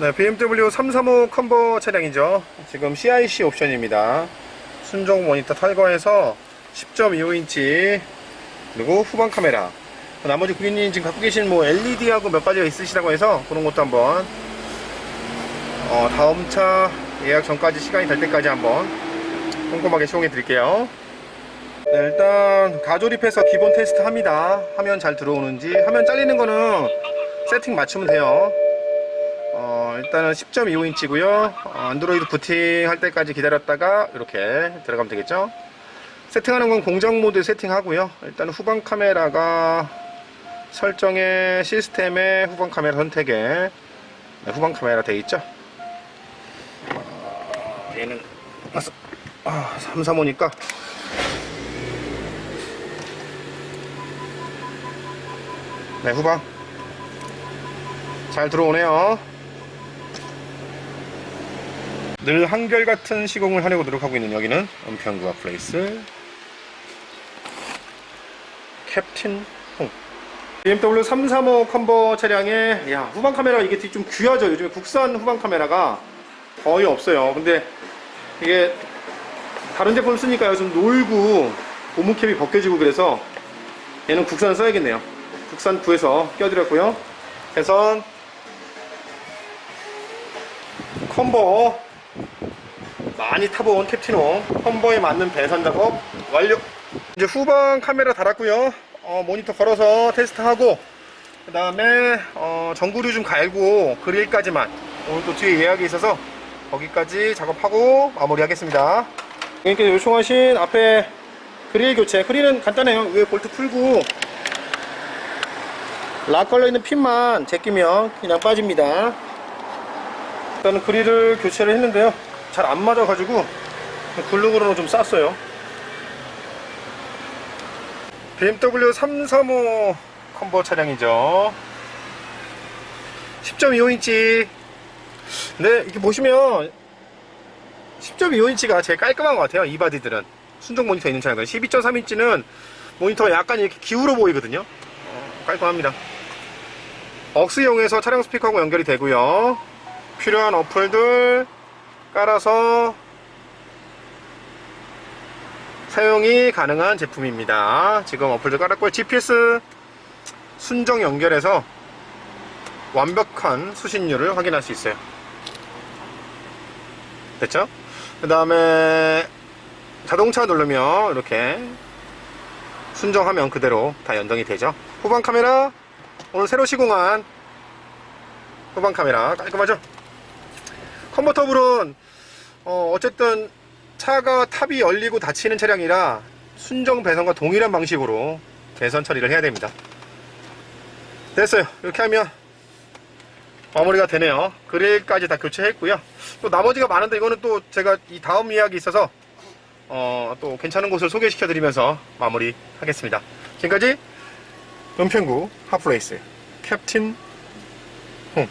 네, BMW 335 컴보 차량이죠. 지금 CIC 옵션입니다. 순정 모니터 탈거해서 10.25인치 그리고 후방 카메라 나머지 고객님 지금 갖고 계신 뭐 LED하고 몇 가지가 있으시다고 해서 그런 것도 한번 어, 다음 차 예약 전까지 시간이 될 때까지 한번 꼼꼼하게 시공해 드릴게요. 네, 일단 가조립해서 기본 테스트 합니다. 화면 잘 들어오는지 화면 잘리는 거는 세팅 맞추면 돼요. 어, 일단은 10.25인치고요. 안드로이드 부팅 할 때까지 기다렸다가 이렇게 들어가면 되겠죠. 세팅하는 건 공정 모드 세팅하고요. 일단 후방 카메라가 설정에 시스템에 후방 카메라 선택에 네, 후방 카메라 돼 있죠. 어, 얘는 아, 335니까 네 후방 잘 들어오네요. 늘 한결같은 시공을 하려고 노력하고 있는 여기는 은평구와 플레이스. 캡틴 홍. BMW 335 컴버 차량에 야 후방 카메라 이게 되게 좀 귀하죠. 요즘에 국산 후방 카메라가 거의 없어요. 근데 이게 다른 제품 쓰니까요 좀 놀고 고무캡이 벗겨지고 그래서 얘는 국산 써야겠네요. 국산 구해서 껴드렸고요. 개선 컴버 많이 타본 캡틴홈 컴버에 맞는 배선 작업 완료. 이제 후방 카메라 달았고요. 어, 모니터 걸어서 테스트하고 그 다음에 어, 전구류 좀 갈고 그릴까지만 오늘 또 뒤에 예약이 있어서 거기까지 작업하고 마무리 하겠습니다. 고객님께서 요청하신 앞에 그릴 교체. 그릴은 간단해요. 위에 볼트 풀고. 락 걸려있는 핀만 제끼면 그냥 빠집니다. 일단은 그릴을 교체를 했는데요 잘 안 맞아가지고 글루그로 좀 쌌어요. BMW 335 컴버 차량이죠. 10.25인치. 근데 이렇게 보시면 10.25인치가 제일 깔끔한 것 같아요 이 바디들은. 순정 모니터 있는 차량들. 12.3인치는 모니터가 약간 이렇게 기울어 보이거든요. 어, 깔끔합니다. 억스용에서 차량 스피커하고 연결이 되고요. 필요한 어플들 깔아서 사용이 가능한 제품입니다. 지금 어플도 깔았고요. GPS 순정 연결해서 완벽한 수신율을 확인할 수 있어요. 됐죠? 그 다음에 자동차 누르면 이렇게 순정하면 그대로 다 연동이 되죠. 후방 카메라 오늘 새로 시공한 후방 카메라 깔끔하죠? 컨버터블은 어, 어쨌든 차가 탑이 열리고 닫히는 차량이라 순정 배선과 동일한 방식으로 배선 처리를 해야 됩니다. 됐어요. 이렇게 하면 마무리가 되네요. 그릴까지 다 교체했고요. 또 나머지가 많은데 이거는 또 제가 이 다음 이야기 있어서 어, 또 괜찮은 곳을 소개시켜 드리면서 마무리 하겠습니다. 지금까지 은평구 하플레이스 캡틴 홍